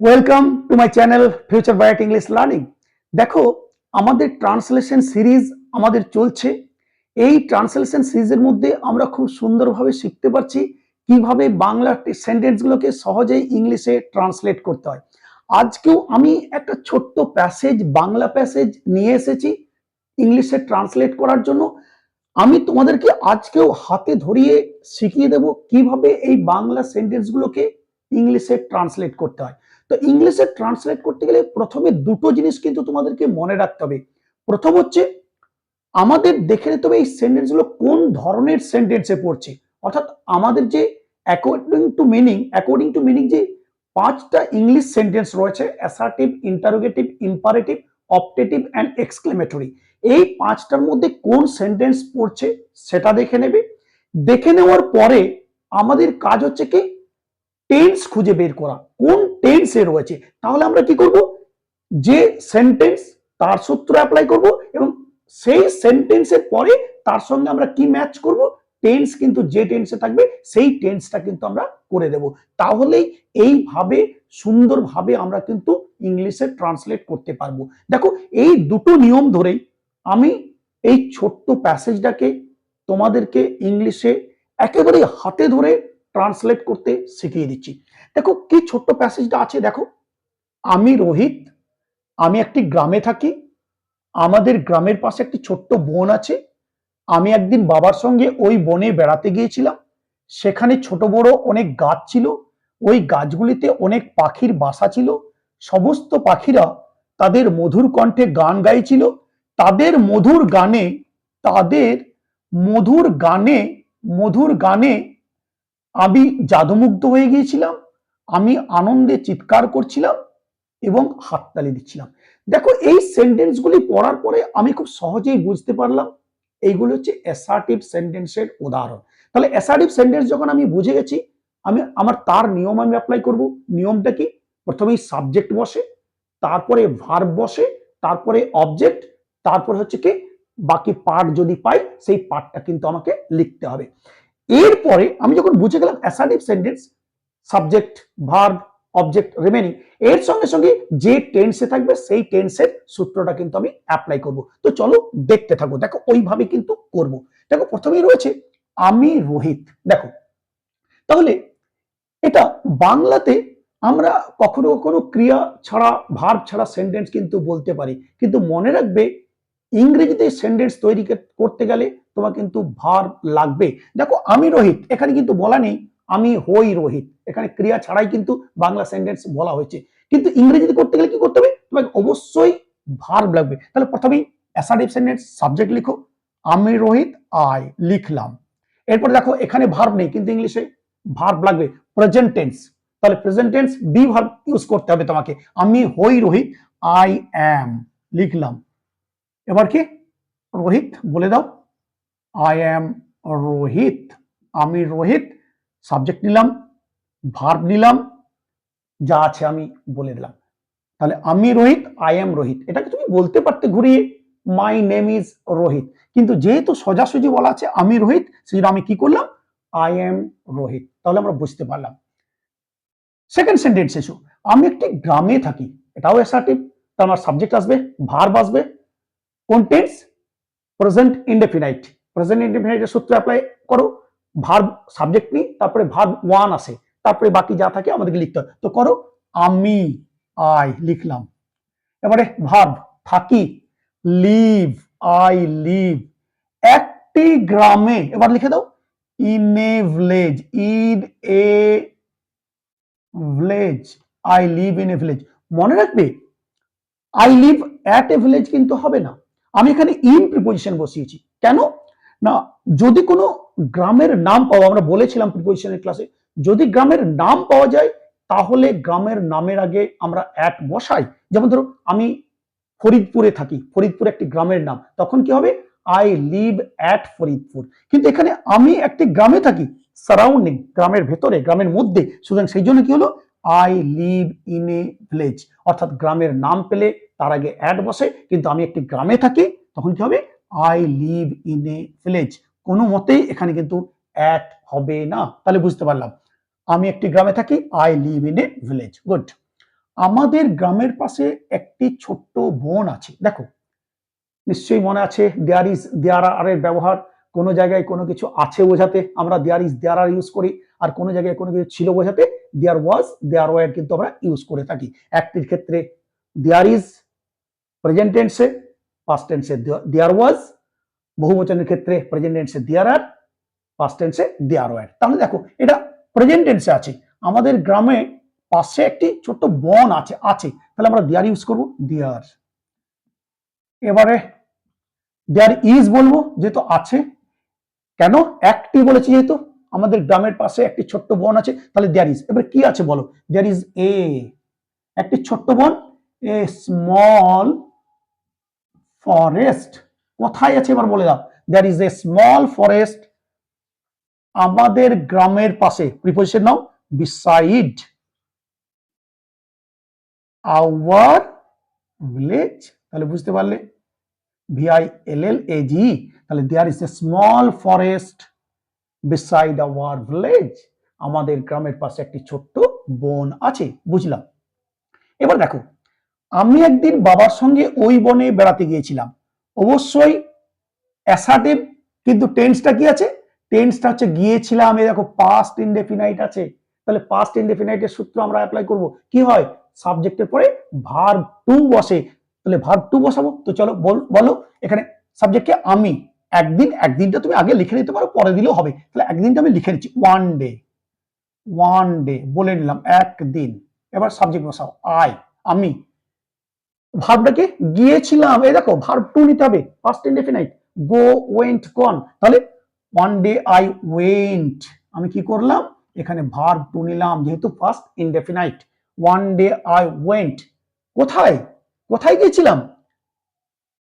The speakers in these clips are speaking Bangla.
Welcome to my channel future bright English learning দেখো, আমাদের ট্রান্সলেশন সিরিজ আমাদের চলছে। এই ট্রান্সলেশন সিরিজের মধ্যে আমরা খুব সুন্দরভাবে শিখতে পারছি কীভাবে বাংলা সেন্টেন্সগুলোকে সহজেই ইংলিশে ট্রান্সলেট করতে হয়। আজকেও আমি একটা ছোট্ট প্যাসেজ বাংলা প্যাসেজ নিয়ে এসেছি ইংলিশে ট্রান্সলেট করার জন্য। আমি তোমাদেরকে আজকেও হাতে ধরিয়ে শিখিয়ে দেব কীভাবে এই বাংলা সেন্টেন্সগুলোকে ইংলিশে ট্রান্সলেট করতে হয়। তো ইংলিশে ট্রান্সলেট করতে গেলে প্রথমে দুটো জিনিস কিন্তু তোমাদেরকে মনে রাখতে হবে। প্রথম হচ্ছে, আমাদের দেখে নিতে হবে এই সেন্টেন্সগুলো কোন ধরনের সেন্টেন্সে পড়ছে। অর্থাৎ আমাদের যে according to meaning according to meaning যে পাঁচটা ইংলিশ সেন্টেন্স রয়েছে assertive interrogative imperative optative and exclamatory এই পাঁচটার মধ্যে কোন সেন্টেন্স পড়ছে সেটা দেখে নেবে। দেখে নেওয়ার পরে আমাদের কাজ হচ্ছে কি টেন্স খুঁজে বের করা। কোন টেন্সে রয়েছে? তাহলে আমরা কি করব? যে সেন্টেন্স তার সূত্র অ্যাপ্লাই করব এবং সেই সেন্টেন্সের পরে তার সঙ্গে আমরা কি ম্যাচ করব? টেন্স কিন্তু যে টেন্সে থাকবে, সেই টেন্সটা কিন্তু আমরা করে দেব। তাহলেই এইভাবে, সুন্দরভাবে আমরা কিন্তু ইংলিশে ট্রান্সলেট করতে পারব। দেখো, এই দুটো নিয়ম ধরেই আমি এই ছোট্ট প্যাসেজটাকে তোমাদেরকে ইংলিশে একেবারে হাতে ধরে ট্রান্সলেট করতে শিখিয়ে দিচ্ছি। দেখো কি ছোট্ট প্যাসেজটা আছে, দেখো। আমি রোহিত, আমি একটি গ্রামে থাকি, আমাদের গ্রামের পাশে একটি ছোট্ট বন আছে। আমি একদিন বাবার সঙ্গে ওই বনে বেড়াতে গিয়েছিলাম। সেখানে ছোট বড় অনেক গাছ ছিল, ওই গাছগুলিতে অনেক পাখির বাসা ছিল। সমস্ত পাখিরা তাদের মধুর কণ্ঠে গান গাইছিল। তাদের মধুর গানে, তাদের মধুর গানে মধুর গানে আমি জাদুমুগ্ধ হয়ে গিয়েছিলাম, আমি আনন্দে চিৎকার করছিলাম এবং হাততালি দিচ্ছিলাম। দেখো, এই সেন্টেন্সগুলি পড়ার পরে আমি খুব সহজেই বুঝতে পারলাম, এইগুলো হচ্ছে অ্যাসার্টিভ সেন্টেন্সের উদাহরণ। তাহলে অ্যাসার্টিভ সেন্টেন্স যখন আমি বুঝে গেছি, আমি, আমার তার নিয়ম আমি অ্যাপ্লাই করব। নিয়মটা কি? প্রথমেই সাবজেক্ট বসে, তারপরে ভার্ব বসে, তারপরে অবজেক্ট তারপরে হচ্ছে কি, বাকি পার্ট যদি পাই, সেই পার্টটা কিন্তু আমাকে লিখতে হবে। এরপরে আমি যখন বুঝে গেলাম assertive sentence subject verb object remaining এর সঙ্গে সঙ্গে যে টেন্সে থাকবে, সেই টেন্সের সূত্রটা কিন্তু আমি অ্যাপ্লাই করব। তো চলো দেখতে থাকব দেখো ওইভাবে কিন্তু করব। দেখো প্রথমেই রয়েছে, আমি রোহিত। দেখো, তাহলে এটা বাংলাতে আমরা কখনো কখনো ক্রিয়া ছাড়া ভার্ব ছাড়া সেন্টেন্স কিন্তু বলতে পারি। কিন্তু মনে রাখবে ইংরেজিতে সেন্টেন্স তৈরি করতে গেলে তোমার কিন্তু ভার্ব লাগবে। দেখো, আমি রোহিত, এখানে কিন্তু বলা নেই, আমি হই রোহিত। এখানে ক্রিয়া ছাড়াই কিন্তু বাংলা সেন্টেন্স বলা হয়েছে। কিন্তু ইংরেজিতে করতে গেলে কি করতে হবে? তোমাকে অবশ্যই ভার্ব লাগবে। তাহলে প্রথমেই অ্যাসার্টিভ সেন্টেন্স সাবজেক্ট লিখো। আমি রোহিত আই লিখলাম। এরপর দেখো, এখানে ভার্ব নেই, কিন্তু ইংলিশে ভার্ব লাগবে। প্রেজেন্ট টেন্স তাহলে present tense be verb use করতে হবে তোমাকে। আমি হই রোহিত আই অ্যাম লিখলাম। এবার কি? রোহিত, বলে দাও। I am Rohit. আমি রোহিত। সাবজেক্ট নিলাম ভার্ব নিলাম, যা আছে আমি বলে দিলাম। তাহলে আমি রোহিত আই এম রোহিত। এটাকে তুমি বলতে পারতে ঘুরিয়ে মাই নেম ইজ রোহিত। কিন্তু যেহেতু সোজাসুজি বলা আছে, আমি রোহিত, সেজন্য আমি কি করলাম? I am Rohit. তাহলে আমরা বুঝতে পারলাম। সেকেন্ড সেন্টেন্স এসো। আমি একটি গ্রামে থাকি। এটাও অ্যাসার্টিভ তার আমার সাবজেক্ট আসবে ভার্ব আসবে। কোন টেন্স প্রেজেন্ট ইনডেফিনাইট প্রেজেন্ট ইনডেফিনাইটের সূত্র অ্যাপ্লাই করো ভার্ব সাবজেক্ট নিই, তারপরে ভার্ব ওয়ান আসে তারপরে বাকি যা থাকে আমাদেরকে লিখতে হয় তো করো, আমি আই লিখলাম। এবারে ভার্ব থাকি লিভ আই লিভ একটি গ্রামে, এবার লিখে দাও in a village in a village I live in a village মনে রাখবে I live at a village কিন্তু হবে না। আমি এখানে ইন প্রিপোজিশন বসিয়েছি। কেন? না, যদি কোনো গ্রামের নাম পাওয়া, আমরা বলেছিলাম প্রিপোজিশনের ক্লাসে যদি গ্রামের নাম পাওয়া যায়, তাহলে গ্রামের নামের আগে আমরা অ্যাট বসাই। যেমন ধরো আমি ফরিদপুরে থাকি, ফরিদপুর একটি গ্রামের নাম। তখন কি হবে? I live at Faridpur. কিন্তু এখানে আমি একটি গ্রামে থাকি সারাউন্ডিং গ্রামের ভেতরে, গ্রামের মধ্যে। সুতরাং সেই জন্য কি হলো? I live in a village অর্থাৎ গ্রামের নাম পেলে তার আগে অ্যাড বসে, কিন্তু আমি একটি গ্রামে থাকি, তখন কি হবে? I live in a village কোনো মতেই এখানে কিন্তু অ্যাট হবে না। তাহলে বুঝতে পারলাম। আমি একটি গ্রামে থাকি I live in a village good আমাদের গ্রামের পাশে একটি ছোট্ট বন আছে। দেখো, নিশ্চয়ই মনে আছে দেয়ার ইজ দেয়ার আর এর ব্যবহার। কোনো জায়গায় কোনো কিছু আছে বোঝাতে আমরা there is there R use করি। আর কোনো জায়গায় কোনো কিছু ছিল বোঝাতে দেয়ার ওয়াজ দেয়ার ওয়ার কিন্তু আমরা ইউজ করে থাকি। একটির ক্ষেত্রে দেয়ার ইজ প্রেজেন্ট টেন্সে পাস্ট টেন্সে দেয়ার ওয়াজ বহুবচনের ক্ষেত্রে প্রেজেন্ট টেন্সে দেয়ার আর পাস্ট টেন্সে দেয়ার ওয়ার তাহলে দেখো, এটা প্রেজেন্ট টেন্সে আছে। আমাদের গ্রামে পাশে একটি ছোট্ট বন আছে আছে। তাহলে আমরা দেয়ার ইউজ করব দেয়ার এবারে দেয়ার ইজ বলব, যেহেতু আছে। কেন? একটি বলেছি যেহেতু। আমাদের গ্রামের পাশে একটি ছোট্ট বন আছে, তাহলে দেয়ার ইজ এবার কি আছে বলো? দেয়ার ইজ এ একটি ছোট্ট বন এ স্মল ফরেস্ট কোথায় আছে এবার বলে দাও। There is a small forest আমাদের গ্রামের পাশে। Preposition now. Beside our village তাহলে বুঝতে পারলে। VI L L A G তাহলে there is a small forest beside our village আমাদের গ্রামের পাশে একটি ছোট্ট বন আছে, বুঝলাম। এবার দেখো, আমি একদিন বাবার সঙ্গে ওই বনে বেড়াতে গিয়েছিলাম। অবশ্যই অ্যাসার্টিভ কিন্তু টেন্সটা কি আছে? টেন্সটা হচ্ছে গিয়েছিলাম, এই দেখো পাস্ট ইনডেফিনাইট আছে। তাহলে পাস্ট ইনডেফিনাইটের সূত্র আমরা অ্যাপ্লাই করব। কি হয়? সাবজেক্টের পরে ভার্ব টু বসে। তাহলে ভার্ব টু বসাবো? তো চলো, বলো এখানে সাবজেক্টকে আমি একদিন, একদিনটা তুমি আগে লিখে নিতে পারো, পরে দিলেও হবে। তাহলে একদিনটা আমি লিখে নিচ্ছি ওয়ান ডে ওয়ান ডে বলে নিলাম একদিন। এবার সাবজেক্ট বসাও আই আমি। ভার্বটাকে গিয়েছিলাম, এই দেখো, ভার্ব টু নিতে হবে ফার্স্ট ইনডেফিনাইট গো ওয়েন্ট কন তাহলে ওয়ান ডে আই ওয়েন্ট আমি কি করলাম? এখানে ভার্ব টু নিলাম, যেহেতু first indefinite one day I went কোথায়? কোথায় গিয়েছিলাম?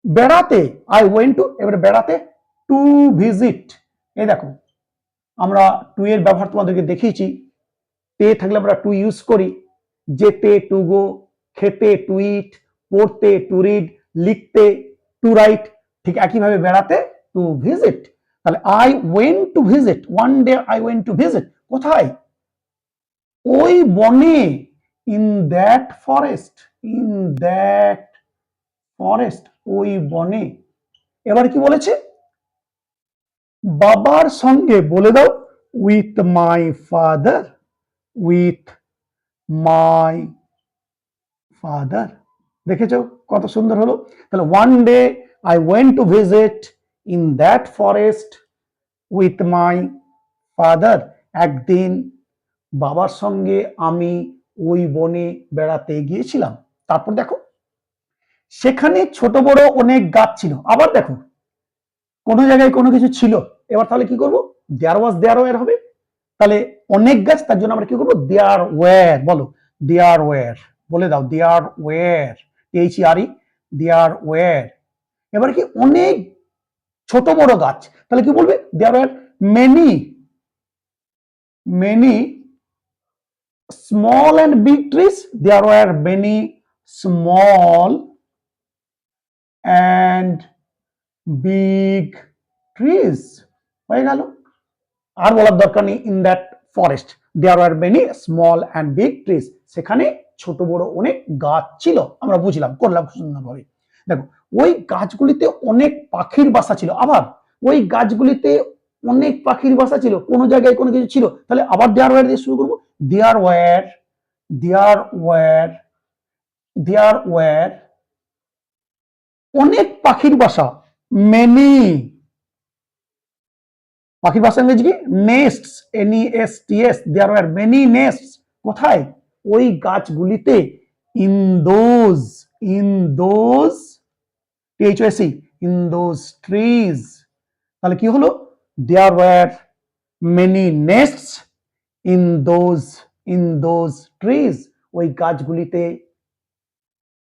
বেড়াতে আই ওয়েন্ট টু এবারে বেড়াতে টু ভিজিট এই দেখো, আমরা টু এর ব্যবহার তোমাদেরকে দেখিয়েছি। তে থাকলে আমরা টু ইউজ করি। যেতে টু গো খেতে টু ইট পড়তে টু রিড লিখতে টু রাইট ঠিক একইভাবে বেড়াতে টু ভিজিট তাহলে I went to visit one day I went to visit কোথায়? ওই বনে in that forest in that forest ওই বনে। এবার কি বলেছে? বাবার সঙ্গে বলে দাও with my father with my father দেখেছ কত সুন্দর হলো? তাহলে one day I went to visit in that forest with my father একদিন বাবার সঙ্গে আমি ওই বনে বেড়াতে গিয়েছিলাম। তারপর দেখো, সেখানে ছোট বড় অনেক গাছ ছিল। আবার দেখো কোনো জায়গায় কোনো কিছু ছিল, এবার তাহলে কি করব? দেয়ার ওয়াজ দেয়ার ওয়ার হবে। তাহলে অনেক গাছ, তার জন্য আমরা কি করব? দেয়ার ওয়ার বলো। দেয়ার ওয়ার বলে দাও। There were H R E there were এবার কি অনেক ছোট বড় গাছ, তাহলে কি বলবে? There were many many small and big trees there were many small and big trees হয়ে গেল। আর বলার দরকার নেই in that forest there are many small and big trees সেখানে ছোট, বড় অনেক গাছ ছিল। আমরা বুঝলাম, করলাম সুন্দরভাবে। দেখো, ওই গাছগুলিতে অনেক পাখির বাসা ছিল। আবার ওই গাছগুলিতে অনেক পাখির বাসা ছিল। কোনো জায়গায় কোনো কিছু ছিল। তাহলে আবার দেয়ার ওয়ার দিয়ে শুরু করব। There were there were there were অনেক পাখির বাসা। মেনি পাখির বাসা ইংরেজি কি? Nests N S T S there are many nests কোথায়? ওই গাছগুলিতে। In those in those THSC in those trees তাহলে কি হলো? There were many nests in those in those trees ওই গাছগুলিতে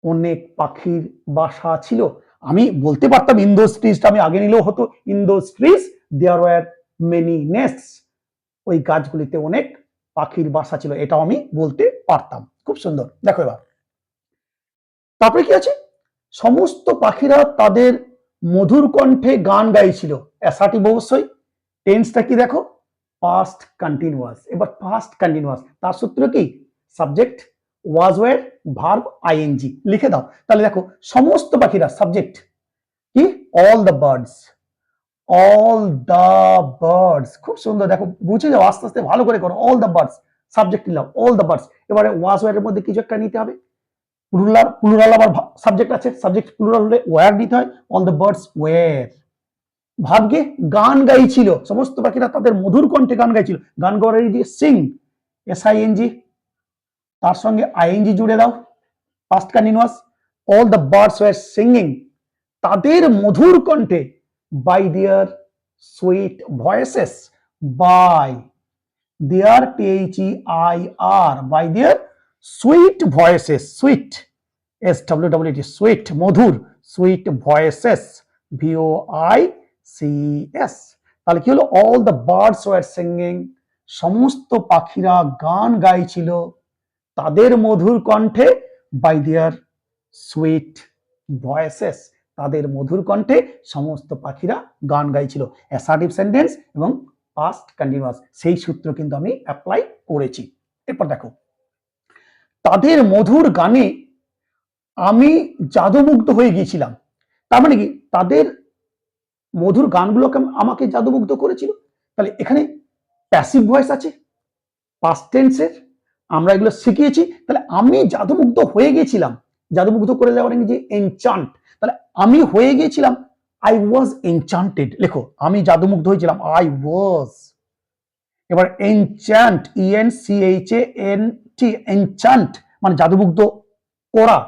অনেক পাখির বাসা ছিল। আমি বলতে পারতাম ইন্দোজ ট্রিজটা আমি আগে নিলেও হতো। In those trees there were many nests ওই গাছগুলিতে অনেক পাখির বাসা ছিল, এটাও আমি বলতে পারতাম। খুব সুন্দর। দেখো এবার। তারপরে কি আছে? সমস্ত পাখিরা তাদের মধুর কণ্ঠে গান গাইছিল। অ্যাসার্টিভ অবশ্যই। টেন্সটা কি দেখো? পাস্ট কন্টিনিউয়াস এবার পাস্ট কন্টিনিউয়াস তার সূত্র কি? Subject was were verb ING লিখে দাও। তাহলে দেখো, সমস্ত পাখিরা সাবজেক্ট কি? All the birds all the birds খুব সুন্দর। দেখো, বুঝে যাও, আস্তে আস্তে ভালো করে করো। অল দ্য বার্ডস সাবজেক্ট নিলাম। অল দ্য বার্ডস এবারে ওয়াজ ওয়ার এর মধ্যে কিছু একটা নিতে হবে। প্লুরাল প্লুরাল আবার সাবজেক্ট আছে। সাবজেক্ট প্লুরাল হলে ওয়ার নিতে হয়। অল দ্য বার্ডস ওয়ার ভাবকে গান গাইছিল। সমস্ত পাখিরা তাদের মধুর কণ্ঠে গান গাইছিল। গান গাওয়ার যে sing S I N G তার সঙ্গে আইএনজি জুড়ে দাও past continuous all the birds were singing তাদের মধুর কণ্ঠে by their sweet voices by their T I R by their sweet voices sweet S W W T sweet মধুর sweet voices VO I C S তাহলে কি হলো? All the birds were singing সমস্ত পাখিরা গান গাইছিল তাদের মধুর কণ্ঠে বাই দেয়ার সুইট ভয়েসেস তাদের মধুর কণ্ঠে সমস্ত পাখিরা গান গাইছিল। অ্যাসার্টিভ সেন্টেন্স এবং পাস্ট কন্টিনিউয়াস সেই সূত্র কিন্তু আমি অ্যাপ্লাই করেছি। এরপর দেখো, তাদের মধুর গানে আমি জাদুমুগ্ধ হয়ে গিয়েছিলাম। তার মানে কি? তাদের মধুর গানগুলোকে আমাকে জাদুমুগ্ধ করেছিল। তাহলে এখানে প্যাসিভ ভয়েস আছে পাস্ট টেন্সের আমরা এগুলো শিখিয়েছি, তাহলে আমি জাদুমুগ্ধ হয়ে গেছিলাম জাদুমুগ্ধ করে দেওয়ার ইংরেজি এনচান্ট তাহলে আমি হয়ে গিয়েছিলাম আই ওয়াজ এনচান্টেড লেখো, আমি জাদুমুগ্ধ হয়েছিলাম আই ওয়াজ এবার enchant EN C H A N T enchant মানে জাদুমুগ্ধ করা।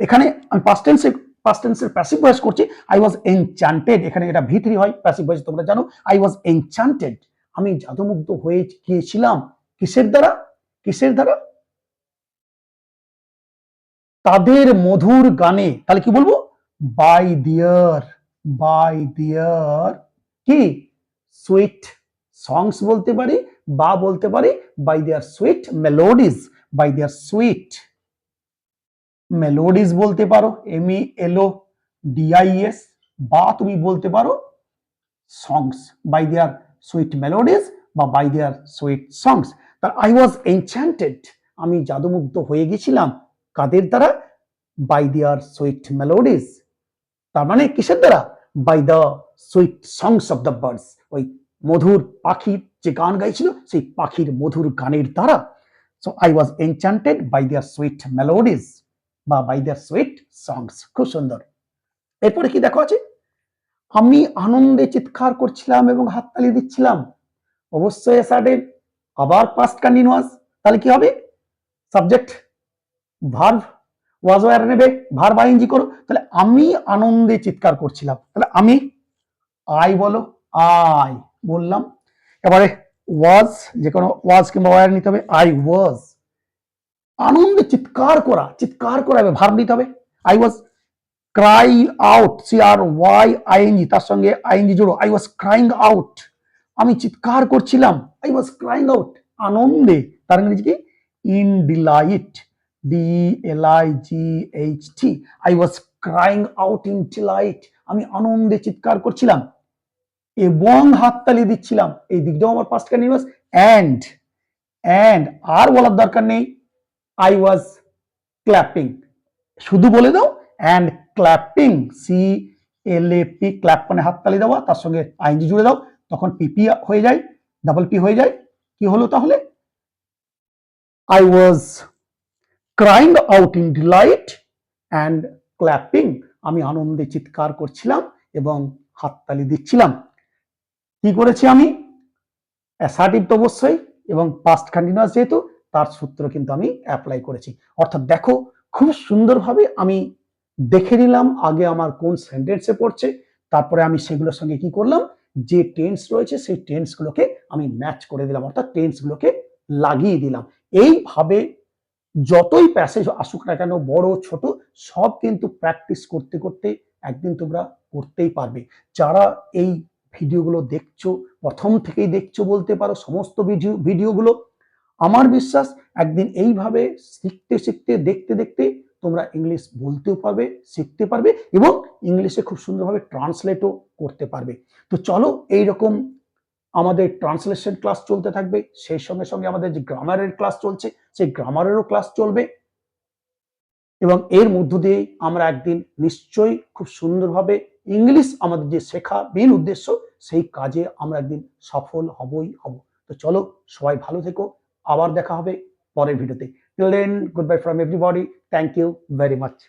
এখানে আমি পাস্ট টেন্সে পাস্ট টেন্সের প্যাসিভ ভয়েস করছি আই ওয়াজ এনচান্টেড এখানে এটা ভিতরি হয় প্যাসিভ ভয়েস তোমরা জানো আই ওয়াজ এনচান্টেড আমি জাদুমুগ্ধ হয়ে গিয়েছিলাম, কিসের দ্বারা? কিসের দ্বারা? তাদের মধুর গানে, তাহলে কি বলব? বাই দিয়ার বাই দিয়ার কি? সুইট সংস বলতে পারি বা বলতে পারি by their sweet melodies by their sweet melodies বলতে পারো এম ই এলও ডিআইএস বা তুমি বলতে পারো songs by their sweet melodies বা বাই দেয়ার সুইট সংস তার আই ওয়াজ এনচ্যান্টেড আমি জাদুমুগ্ধ হয়ে গেছিলাম কাদের দ্বারা? বাই দেয়ার সুইট মেলোডিজ তার মানে কিসের দ্বারা? By the sweet songs of the birds ওই মধুর পাখির যে গান গাইছিল, সেই পাখির মধুর গানের দ্বারা। So I was enchanted by their sweet melodies বা বাই দেয়ার সুইট সংস খুব সুন্দর। এরপরে কি দেখো আছে? আমি আনন্দে চিৎকার করছিলাম এবং হাততালি দিচ্ছিলাম। অবশ্যই অ্যাসার্টেড আবার পাস্ট কন্টিনিউয়াস তাহলে কি হবে? সাবজেক্ট ভার্ভ ওয়াজ ওয়ার নেবে ভার বা ইঞ্জি করো। তাহলে আমি আনন্দে চিৎকার করছিলাম। তাহলে আমি আই বলো আই বললাম। এবারে ওয়াজ যে কোনো ওয়াজ কিংবা ওয়ার নিতে হবে আই ওয়াজ আনন্দে চিৎকার করা চিৎকার করা হবে ভার নিতে হবে। I was cry out C R Y I N G তার সঙ্গে আইএনজি জোড়ো। আই ওয়াজ ক্রাইং আউট আমি চিৎকার করছিলাম। আই ওয়াজ ক্রাইং আউট আনন্দে। তার ইংরেজি কি? In delight D L I G H T I was crying out in delight আমি আনন্দে চিৎকার করছিলাম। এবং হাততালি দিচ্ছিলাম। এই দিকটাও আমার পাস্ট কন্টিনিউয়াস অ্যান্ড অ্যান্ড আর বলার দরকার নেই। আই ওয়াজ ক্ল্যাপিং শুধু বলে দাও and clapping C L A P clap মানে হাততালি দেওয়া, তার সঙ্গে আইনজি জুড়ে দাও। তখন পিপি হয়ে যায় ডাবল পি হয়ে যায়। কি হলো তাহলে? I was crying out in delight and clapping আমি আনন্দে চিৎকার করছিলাম এবং হাততালি দিচ্ছিলাম। কি করেছি আমি? অ্যাসার্টিভ তো অবশ্যই এবং পাস্ট কন্টিনিউয়াস যেহেতু, তার সূত্র কিন্তু আমি অ্যাপ্লাই করেছি। অর্থাৎ দেখো, খুব সুন্দরভাবে আমি দেখে নিলাম, আগে আমার কোন সেন্টেন্সে পড়ছে, তারপরে আমি সেগুলোর সঙ্গে কি করলাম? যে টেন্স রয়েছে, সেই টেন্সগুলোকে আমি ম্যাচ করে দিলাম, অর্থাৎ টেন্সগুলোকে লাগিয়ে দিলাম। এইভাবে যতই প্যাসেজ আসুক না কেন, বড়, ছোট, সব কিন্তু প্র্যাকটিস করতে করতে একদিন তোমরা করতেই পারবে। যারা এই ভিডিওগুলো দেখছ, প্রথম থেকেই দেখছ বলতে পারো, সমস্ত ভিডিও ভিডিওগুলো আমার বিশ্বাস একদিন এইভাবে শিখতে শিখতে, দেখতে দেখতে তোমরা ইংলিশ বলতেও পারবে, শিখতে পারবে এবং ইংলিশে খুব সুন্দরভাবে ট্রান্সলেটও করতে পারবে। তো চলো এইরকম আমাদের ট্রান্সলেশন ক্লাস চলতে থাকবে, সেই সঙ্গে সঙ্গে আমাদের যে গ্রামারের ক্লাস চলছে, সেই গ্রামারেরও ক্লাস চলবে এবং এর মধ্য দিয়ে আমরা একদিন নিশ্চয়ই খুব সুন্দরভাবে ইংলিশ আমাদের যে শেখা মেন উদ্দেশ্য, সেই কাজে আমরা একদিন সফল হবই হব। তো চলো সবাই ভালো থেকো, আবার দেখা হবে পরের ভিডিওতে Till then, goodbye from everybody. Thank you very much.